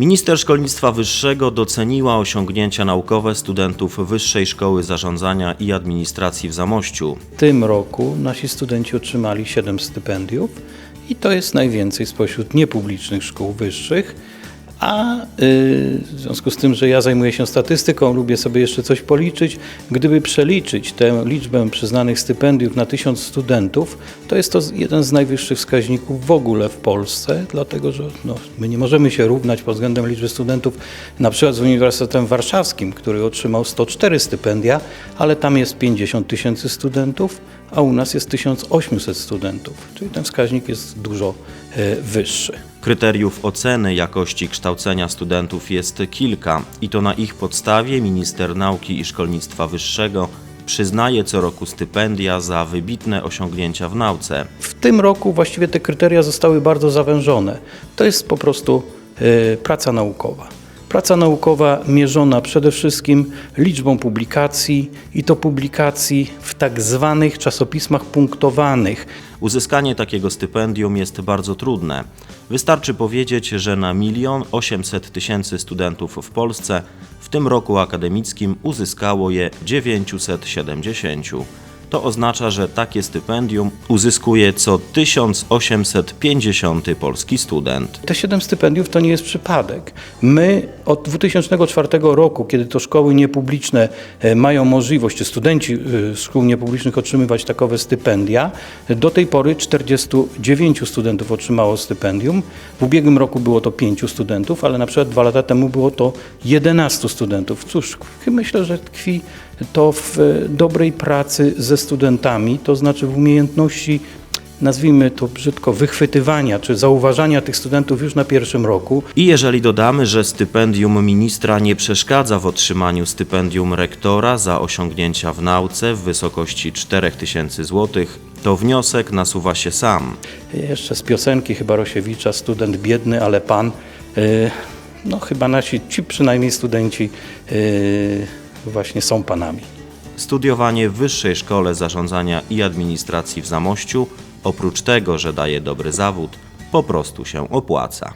Minister Szkolnictwa Wyższego doceniła osiągnięcia naukowe studentów Wyższej Szkoły Zarządzania i Administracji w Zamościu. W tym roku nasi studenci otrzymali 7 stypendiów i to jest najwięcej spośród niepublicznych szkół wyższych. A y, w związku z tym, że ja zajmuję się statystyką, lubię sobie jeszcze coś policzyć. Gdyby przeliczyć tę liczbę przyznanych stypendiów na tysiąc studentów, to jest to jeden z najwyższych wskaźników w ogóle w Polsce, dlatego że no, my nie możemy się równać pod względem liczby studentów na przykład z Uniwersytetem Warszawskim, który otrzymał 104 stypendia, ale tam jest 50 tysięcy studentów, a u nas jest 1800 studentów, czyli ten wskaźnik jest dużo e, wyższy. Kryteriów oceny jakości kształcenia studentów jest kilka i to na ich podstawie minister nauki i szkolnictwa wyższego przyznaje co roku stypendia za wybitne osiągnięcia w nauce. W tym roku właściwie te kryteria zostały bardzo zawężone. To jest po prostu e, praca naukowa. Praca naukowa mierzona przede wszystkim liczbą publikacji i to publikacji w tak zwanych czasopismach punktowanych. Uzyskanie takiego stypendium jest bardzo trudne. Wystarczy powiedzieć, że na milion 800 tysięcy studentów w Polsce w tym roku akademickim uzyskało je 970. To oznacza, że takie stypendium uzyskuje co 1850 polski student. Te 7 stypendiów to nie jest przypadek. My od 2004 roku, kiedy to szkoły niepubliczne e, mają możliwość, czy studenci e, szkół niepublicznych otrzymywać takowe stypendia, do tej pory 49 studentów otrzymało stypendium. W ubiegłym roku było to 5 studentów, ale na przykład dwa lata temu było to 11 studentów. Cóż, myślę, że tkwi to w e, dobrej pracy ze studentami, to znaczy w umiejętności nazwijmy to brzydko, wychwytywania czy zauważania tych studentów już na pierwszym roku. I jeżeli dodamy, że stypendium ministra nie przeszkadza w otrzymaniu stypendium rektora za osiągnięcia w nauce w wysokości 4000 zł, to wniosek nasuwa się sam. Jeszcze z piosenki chyba Rosiewicza, student biedny, ale pan, yy, no chyba nasi, ci przynajmniej studenci yy, właśnie są panami. Studiowanie w Wyższej Szkole Zarządzania i Administracji w Zamościu, oprócz tego, że daje dobry zawód, po prostu się opłaca.